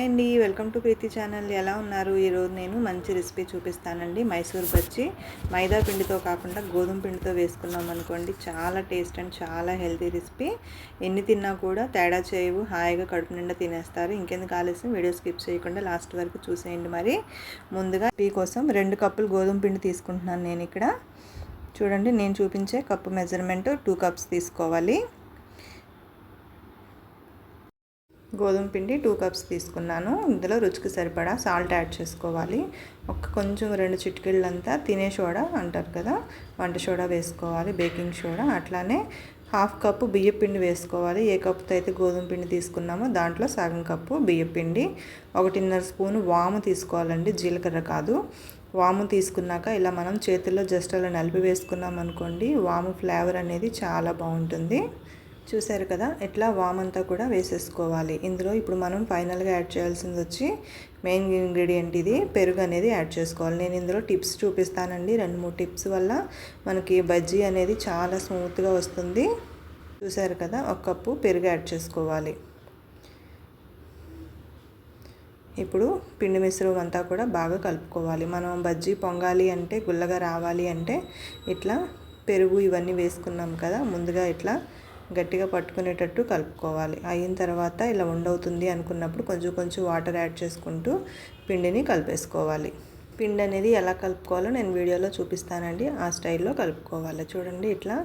Hi అండి welcome to Preethi channel. ఎలా ఉన్నారు? ఈరోజు నేను మంచి రెసిపీ చూపిస్తానండి. మైసూర్ బజ్జి. మైదా పిండితో కాకుండా గోధుమ పిండితో వేసుకున్నాం అనుకోండి చాలా టేస్ట్ అండ్ చాలా హెల్తీ రెసిపీ. ఎన్ని తిన్నా కూడా తేడా చేయవు హాయిగా కడుపు నిండా తినేస్తారు. ఇంకెందుకు ఆలస్యం? వీడియో స్కిప్ చేయకుండా లాస్ట్ వరకు చూసేయండి మరి. ముందుగా టీ కోసం రెండు కప్పులు గోధుమ పిండి తీసుకుంటున్నాను నేను ఇక్కడ. చూడండి నేను చూపించే కప్పు మెజర్మెంట్ టూ కప్స్ తీసుకోవాలి. గోధుమ పిండి టూ కప్స్ తీసుకున్నాను. ఇందులో రుచికి సరిపడా సాల్ట్ యాడ్ చేసుకోవాలి. ఒక కొంచెం రెండు చిటికెళ్ళంతా తినే సోడా అంటారు కదా వంట సోడా వేసుకోవాలి బేకింగ్ సోడా. అట్లానే హాఫ్ కప్పు బియ్య పిండి వేసుకోవాలి. ఏ కప్పుతో అయితే గోధుమ పిండి తీసుకున్నామో దాంట్లో సగం కప్పు బియ్య పిండి ఒకటిన్నర స్పూను వాము తీసుకోవాలండి జీలకర్ర కాదు. వాము తీసుకున్నాక ఇలా మనం చేతుల్లో జస్ట్ అలా నలిపి వేసుకున్నాం అనుకోండి వాము ఫ్లేవర్ అనేది చాలా బాగుంటుంది. చూసారు కదా ఇట్లా అంతా కూడా వేసేసుకోవాలి. ఇందులో ఇప్పుడు మనం ఫైనల్గా యాడ్ చేయాల్సింది వచ్చి మెయిన్ ఇంగ్రీడియంట్ ఇది పెరుగు అనేది యాడ్ చేసుకోవాలి. నేను ఇందులో టిప్స్ చూపిస్తానండి. రెండు మూడు టిప్స్ వల్ల మనకి బజ్జీ అనేది చాలా స్మూత్గా వస్తుంది. చూసారు కదా ఒక కప్పు పెరుగు యాడ్ చేసుకోవాలి. ఇప్పుడు పిండి మిశ్రమం అంతా కూడా బాగా కలుపుకోవాలి. మనం బజ్జీ పొంగాలి అంటే గుల్లగా రావాలి అంటే ఇట్లా పెరుగు ఇవన్నీ వేసుకున్నాం కదా ముందుగా ఇట్లా గట్టిగా పట్టుకునేటట్టు కలుపుకోవాలి. అయిన తర్వాత ఇలా ఉండవుతుంది అనుకున్నప్పుడు కొంచెం కొంచెం వాటర్ యాడ్ చేసుకుంటూ పిండిని కలిపేసుకోవాలి. పిండి అనేది ఎలా కలుపుకోవాలో నేను వీడియోలో చూపిస్తానండి. ఆ స్టైల్లో కలుపుకోవాలి. చూడండి ఇట్లా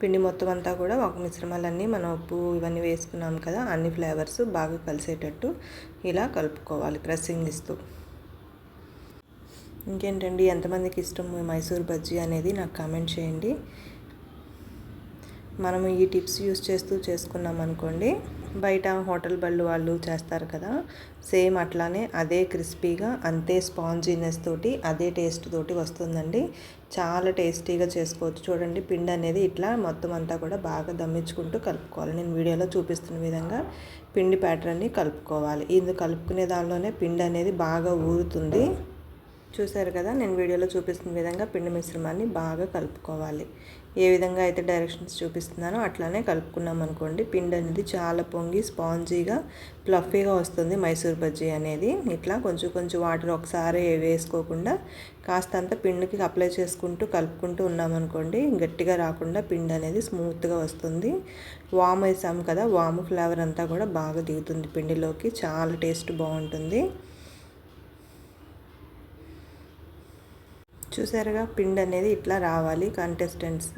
పిండి మొత్తం అంతా కూడా ఒక మిశ్రమాలన్నీ మనం ఉప్పు ఇవన్నీ వేసుకున్నాం కదా అన్ని ఫ్లేవర్స్ బాగా కలిసేటట్టు ఇలా కలుపుకోవాలి ప్రెస్సింగ్ ఇస్తూ. ఇంకేంటండి? ఎంతమందికి ఇష్టం? మైసూర్ బజ్జీ అనేది నాకు కామెంట్ చేయండి. మనం ఈ టిప్స్ యూస్ చేస్తూ చేసుకున్నాం అనుకోండి. బయట హోటల్ బళ్ళు వాళ్ళు చేస్తారు కదా. సేమ్ అట్లానే అదే క్రిస్పీగా అంతే స్పాంజీనెస్ తోటి అదే టేస్ట్ తోటి వస్తుందండి. చాలా టేస్టీగా చేసుకోవచ్చు. చూడండి పిండి అనేది ఇట్లా మొత్తం అంతా కూడా బాగా దమ్మించుకుంటూ కలుపుకోవాలి. నేను వీడియోలో చూపిస్తున్న విధంగా పిండి ప్యాటర్న్ని కలుపుకోవాలి. ఇది కలుపుకునే దానిలోనే పిండి అనేది బాగా ఊరుతుంది. చూసారు కదా నేను వీడియోలో చూపిస్తున్న విధంగా పిండి మిశ్రమాన్ని బాగా కలుపుకోవాలి. ఏ విధంగా అయితే డైరెక్షన్స్ చూపిస్తున్నానో అట్లానే కలుపుకున్నాం అనుకోండి పిండి అనేది చాలా పొంగి స్పాంజీగా ప్లఫీగా వస్తుంది మైసూర్ బజ్జీ అనేది. ఇట్లా కొంచెం కొంచెం వాటర్ ఒకసారి వేసుకోకుండా కాస్తంత పిండికి అప్లై చేసుకుంటూ కలుపుకుంటూ ఉన్నామనుకోండి గట్టిగా రాకుండా పిండి అనేది స్మూత్గా వస్తుంది. వామ్ వేసాం కదా వాము ఫ్లేవర్ అంతా కూడా బాగా దిగుతుంది పిండిలోకి చాలా టేస్ట్ బాగుంటుంది. చూసారుగా పిండి అనేది ఇట్లా రావాలి కంటెస్టెంట్స్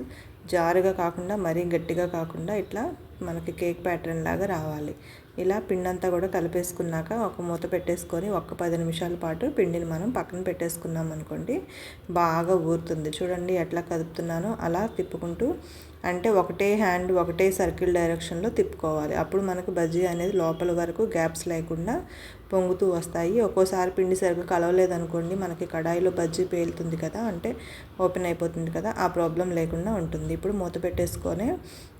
జారుగా కాకుండా మరీ గట్టిగా కాకుండా ఇట్లా మనకి కేక్ ప్యాటర్న్ లాగా రావాలి. ఇలా పిండి అంతా కూడా కలిపేసుకున్నాక ఒక మూత పెట్టేసుకొని ఒక పది నిమిషాల పాటు పిండిని మనం పక్కన పెట్టేసుకున్నాం అనుకోండి బాగా ఊరుతుంది. చూడండి ఎట్లా కదుపుతున్నానో అలా తిప్పుకుంటూ అంటే ఒకటే హ్యాండ్ ఒకటే సర్కిల్ డైరెక్షన్లో తిప్పుకోవాలి. అప్పుడు మనకు బజ్జీ అనేది లోపల వరకు గ్యాప్స్ లేకుండా పొంగుతూ వస్తాయి. ఒక్కోసారి పిండి సరిగ్గా కలవలేదు అనుకోండి మనకి కడాయిలో బజ్జీ పేలుతుంది కదా అంటే ఓపెన్ అయిపోతుంది కదా ఆ ప్రాబ్లం లేకుండా ఉంటుంది. ఇప్పుడు మూత పెట్టేసుకొని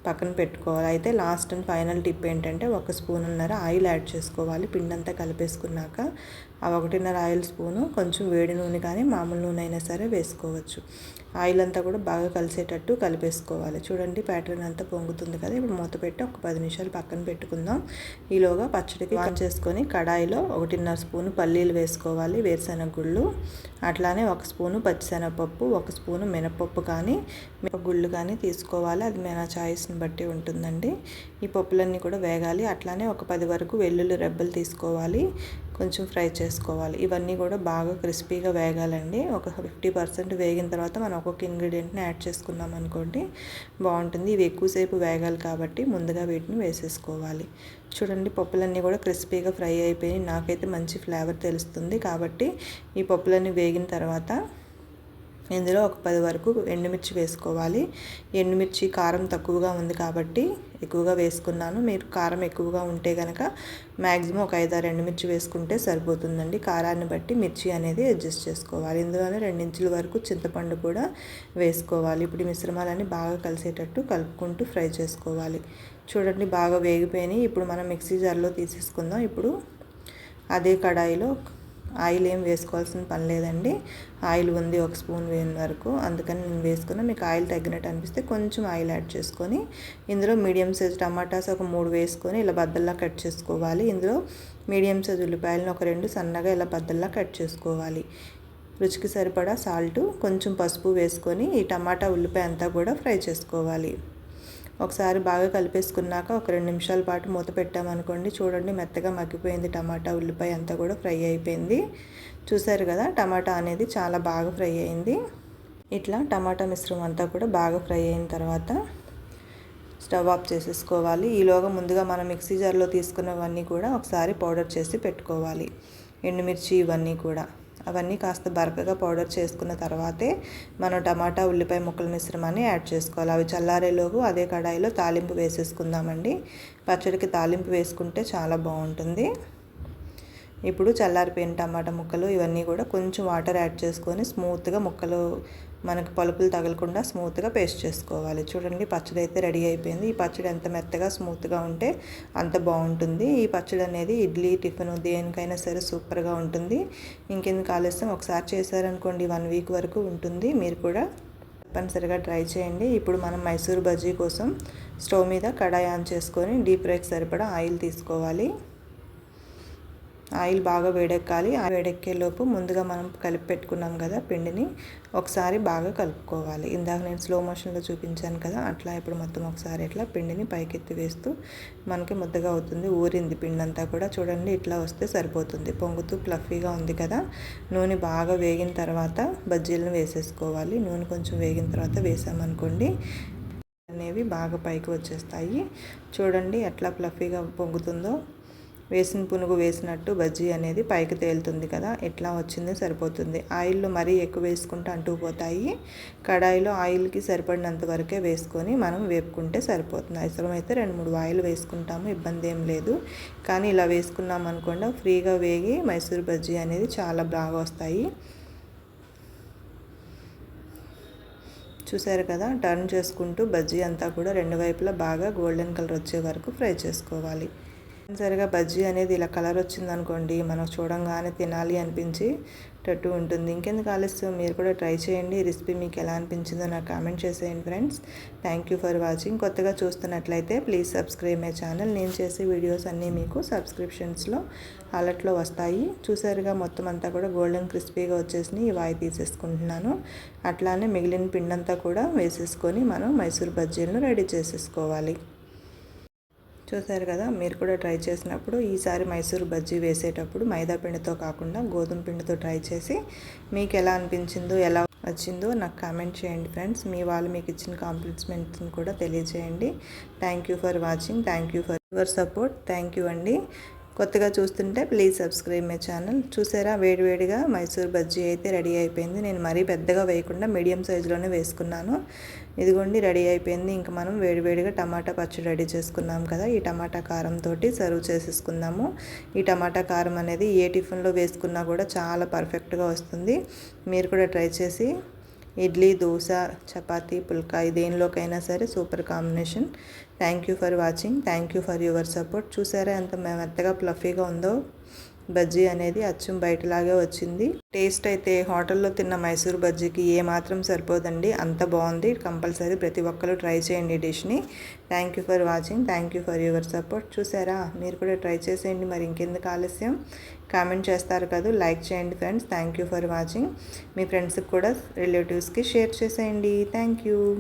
పక్కన పెట్టుకోవాలి. అయితే లాస్ట్ అండ్ ఫైనల్ టిప్ ఏంటంటే ఒక స్పూన్ ఉన్నర ఆయిల్ యాడ్ చేసుకోవాలి. పిండంతా కలిపేసుకున్నాక ఆ ఒకటిన్నర ఆయిల్ స్పూను కొంచెం వేడి నూనె కానీ మామూలు నూనె అయినా సరే వేసుకోవచ్చు. ఆయిల్ అంతా కూడా బాగా కలిసేటట్టు కలిపేసుకోవాలి. చూడండి ప్యాటర్న్ అంతా పొంగుతుంది కదా. ఇప్పుడు మూత పెట్టి ఒక పది నిమిషాలు పక్కన పెట్టుకుందాం. ఈలోగా పచ్చడికి ఆన్ చేసుకొని కడాయిలో ఒకటిన్నర స్పూను పల్లీలు వేసుకోవాలి. వేరుశెనగ గుళ్ళు అట్లానే ఒక స్పూను పచ్చిశనగపప్పు ఒక స్పూను మినపప్పు కానీ గుళ్ళు కానీ తీసుకోవాలి. అది మన టేస్ట్ని బట్టి ఉంటుందండి. ఈ పప్పులన్నీ కూడా వేగాలి. అట్లానే ఒక పది వరకు వెల్లుల్లి రెబ్బలు తీసుకోవాలి. కొంచెం ఫ్రై చేసుకోవాలి. ఇవన్నీ కూడా బాగా క్రిస్పీగా వేగాలండి. ఒక ఫిఫ్టీ పర్సెంట్ వేగిన తర్వాత మనం ఒక్కొక్క ఇంగ్రీడియంట్ని యాడ్ చేసుకున్నాం అనుకోండి బాగుంటుంది. ఇవి ఎక్కువసేపు వేగాలి కాబట్టి ముందుగా వీటిని వేసేసుకోవాలి. చూడండి పప్పులన్నీ కూడా క్రిస్పీగా ఫ్రై అయిపోయి నాకైతే మంచి ఫ్లేవర్ తెలుస్తుంది కాబట్టి ఈ పప్పులన్నీ వేగిన తర్వాత ఇందులో ఒక పది వరకు ఎండుమిర్చి వేసుకోవాలి. ఎండుమిర్చి కారం తక్కువగా ఉంది కాబట్టి ఎక్కువగా వేసుకున్నాను. మీరు కారం ఎక్కువగా ఉంటే కనుక మ్యాక్సిమం ఒక ఐదారు ఎండుమిర్చి వేసుకుంటే సరిపోతుందండి. కారాన్ని బట్టి మిర్చి అనేది అడ్జస్ట్ చేసుకోవాలి. ఇందులోనే రెండించుల వరకు చింతపండు కూడా వేసుకోవాలి. ఇప్పుడు మిశ్రమాలన్నీ బాగా కలిసేటట్టు కలుపుకుంటూ ఫ్రై చేసుకోవాలి. చూడండి బాగా వేగిపోయినాయి. ఇప్పుడు మనం మిక్సీ జార్లో తీసేసుకుందాం. ఇప్పుడు అదే కడాయిలో ఆయిల్ ఏం వేసుకోవాల్సిన పని లేదండి. ఆయిల్ ఉంది ఒక స్పూన్ వేయని వరకు. అందుకని నేను వేసుకున్నా. మీకు ఆయిల్ తగ్గినట్టు అనిపిస్తే కొంచెం ఆయిల్ యాడ్ చేసుకొని ఇందులో మీడియం సైజ్ టమాటాస్ ఒక మూడు వేసుకొని ఇలా బద్దల్లా కట్ చేసుకోవాలి. ఇందులో మీడియం సైజ్ ఉల్లిపాయలను ఒక రెండు సన్నగా ఇలా బద్దల్లా కట్ చేసుకోవాలి. రుచికి సరిపడా సాల్ట్ కొంచెం పసుపు వేసుకొని ఈ టమాటా ఉల్లిపాయ అంతా కూడా ఫ్రై చేసుకోవాలి. ఒకసారి బాగా కలిపేసుకున్నాక ఒక రెండు నిమిషాల పాటు మూత పెట్టామనుకోండి. చూడండి మెత్తగా మగ్గిపోయింది టమాటా ఉల్లిపాయ అంతా కూడా ఫ్రై అయిపోయింది. చూసారు కదా టమాటా అనేది చాలా బాగా ఫ్రై అయింది. ఇట్లా టమాటా మిశ్రమం అంతా కూడా బాగా ఫ్రై అయిన తర్వాత స్టవ్ ఆఫ్ చేసేసుకోవాలి. ఈలోగా ముందుగా మనం మిక్సీ జార్లో తీసుకున్నవన్నీ కూడా ఒకసారి పౌడర్ చేసి పెట్టుకోవాలి. ఎండుమిర్చి ఇవన్నీ కూడా. అవన్నీ కాస్త బరకగా పౌడర్ చేసుకున్న తర్వాతే మనం టమాటా ఉల్లిపాయ ముక్కల మిశ్రమాన్ని యాడ్ చేసుకోవాలి. అవి చల్లారేలోపు అదే కడాయిలో తాలింపు వేసేసుకుందామండి. పచ్చడికి తాలింపు వేసుకుంటే చాలా బాగుంటుంది. ఇప్పుడు చల్లారిపోయిన టమాటా ముక్కలు ఇవన్నీ కూడా కొంచెం వాటర్ యాడ్ చేసుకొని స్మూత్గా ముక్కలు మనకు పలుపులు తగలకుండా స్మూత్గా పేస్ట్ చేసుకోవాలి. చూడండి పచ్చడి అయితే రెడీ అయిపోయింది. ఈ పచ్చడి ఎంత మెత్తగా స్మూత్గా ఉంటే అంత బాగుంటుంది. ఈ పచ్చడి అనేది ఇడ్లీ టిఫిన్ దేనికైనా సరే సూపర్గా ఉంటుంది. ఇంకెందుకు ఆలస్యం? ఒకసారి చేశారనుకోండి వన్ వీక్ వరకు ఉంటుంది. మీరు కూడా తప్పనిసరిగా ట్రై చేయండి. ఇప్పుడు మనం మైసూర్ బజ్జీ కోసం స్టవ్ మీద కడాయి ఆన్ చేసుకొని డీప్ ఫ్రైకి సరిపడా ఆయిల్ తీసుకోవాలి. ఆయిల్ బాగా వేడెక్కాలి. ఆ వేడెక్కేలోపు ముందుగా మనం కలిపి పెట్టుకున్నాం కదా పిండిని ఒకసారి బాగా కలుపుకోవాలి. ఇందాక నేను స్లో మోషన్లో చూపించాను కదా అట్లా ఇప్పుడు మొత్తం ఒకసారి ఇట్లా పిండిని పైకెత్తి వేస్తూ మనకి ముద్దగా అవుతుంది. ఊరింది పిండి అంతా కూడా. చూడండి ఇట్లా వస్తే సరిపోతుంది. పొంగుతూ ఫ్లఫీగా ఉంది కదా. నూనె బాగా వేగిన తర్వాత బజ్జీలను వేసేసుకోవాలి. నూనె కొంచెం వేగిన తర్వాత వేసామనుకోండి అనేవి బాగా పైకి వచ్చేస్తాయి. చూడండి ఎట్లా ఫ్లఫీగా పొంగుతుందో. వేసిన పునుగు వేసినట్టు బజ్జీ అనేది పైకి తేలుతుంది కదా ఎట్లా వచ్చిందో సరిపోతుంది. ఆయిల్ మరీ ఎక్కువ వేసుకుంటే అంటుకుపోతాయి. కడాయిలో ఆయిల్కి సరిపడినంత వరకే వేసుకొని మనం వేపుకుంటే సరిపోతుంది. అవసరమైతే రెండు మూడు ఆయిల్ వేసుకుంటాము ఇబ్బంది ఏం లేదు. కానీ ఇలా వేసుకున్నాం అనుకోండి ఫ్రీగా వేగి మైసూర్ బజ్జీ అనేది చాలా బాగా వస్తాయి. చూసారు కదా టర్న్ చేసుకుంటూ బజ్జీ అంతా కూడా రెండు వైపులా బాగా గోల్డెన్ కలర్ వచ్చే వరకు ఫ్రై చేసుకోవాలి. సరిగా బజ్జీ అనేది ఇలా కలర్ వచ్చిందనుకోండి మనం చూడంగానే తినాలి అనిపించి టట్టు ఉంటుంది. ఇంకెందుకు ఆలస్యం? మీరు కూడా ట్రై చేయండి. రెసిపీ మీకు ఎలా అనిపించిందో నాకు కామెంట్ చేసేయండి friends. Thank you for watching కొత్తగా చూస్తున్నట్లయితే ప్లీజ్ సబ్స్క్రైబ్ మై ఛానల్ నేను చేసే వీడియోస్ అన్నీ మీకు సబ్స్క్రిప్షన్స్లో అలర్ట్లో వస్తాయి. చూసారుగా మొత్తం అంతా కూడా గోల్డెన్ క్రిస్పీగా వచ్చేసి ఇవి వాయి తీసేసుకుంటున్నాను. అట్లానే మిగిలిన పిండంతా కూడా వేసేసుకొని మనం మైసూర్ బజ్జీలను రెడీ చేసేసుకోవాలి. చూసారు కదా మీరు కూడా ట్రై చేసినప్పుడు ఈసారి మైసూర్ బజ్జీ వేసేటప్పుడు మైదా పిండితో కాకుండా గోధుమ పిండితో ట్రై చేసి మీకు ఎలా అనిపించిందో ఎలా వచ్చిందో నాకు కామెంట్ చేయండి ఫ్రెండ్స్. మీ వాళ్ళు మీకు ఇచ్చిన కాంప్లిమెంట్స్ని కూడా తెలియజేయండి. Thank you for watching thank you for your support thank you అండి. కొత్తగా చూస్తుంటే ప్లీజ్ సబ్స్క్రైబ్ మై ఛానల్ చూసారా? వేడివేడిగా మైసూర్ బజ్జీ అయితే రెడీ అయిపోయింది. నేను మరీ పెద్దగా వేయకుండా మీడియం సైజులోనే వేసుకున్నాను. ఇదిగోండి రెడీ అయిపోయింది. ఇంకా మనం వేడివేడిగా టమాటా పచ్చడి రెడీ చేసుకున్నాం కదా. ఈ టమాటా కారంతో సర్వ్ చేసేసుకుందాము. ఈ టమాటా కారం అనేది ఏ టిఫిన్లో వేసుకున్నా కూడా చాలా పర్ఫెక్ట్గా వస్తుంది. మీరు కూడా ట్రై చేసి ఇడ్లీ దోశ చపాతీ పుల్కాయ దేనిలోకైనా సరే super combination. Thank you for watching. Thank you for your support. చూసారా ఎంత మెత్తగా ప్లఫీగా ఉందో? బజ్జీ అనేది అచ్చం బయటలాగే వచ్చింది. టేస్ట్ అయితే హోటల్లో తిన్న మైసూర్ బజ్జీకి ఏ మాత్రం సరిపోదండి. అంత బాగుంది. కంపల్సరీ ప్రతి ఒక్కరు ట్రై చేయండి డిష్ని. Thank you for watching. Thank you for your support. చూసారా? మీరు కూడా ట్రై చేసేయండి. మరి ఇంకెందుకు ఆలస్యం? కామెంట్ చేస్తారు కదా. లైక్ చేయండి friends. Thank you for watching. మీ ఫ్రెండ్స్కి కూడా రిలేటివ్స్కి షేర్ చేసేయండి. Thank you.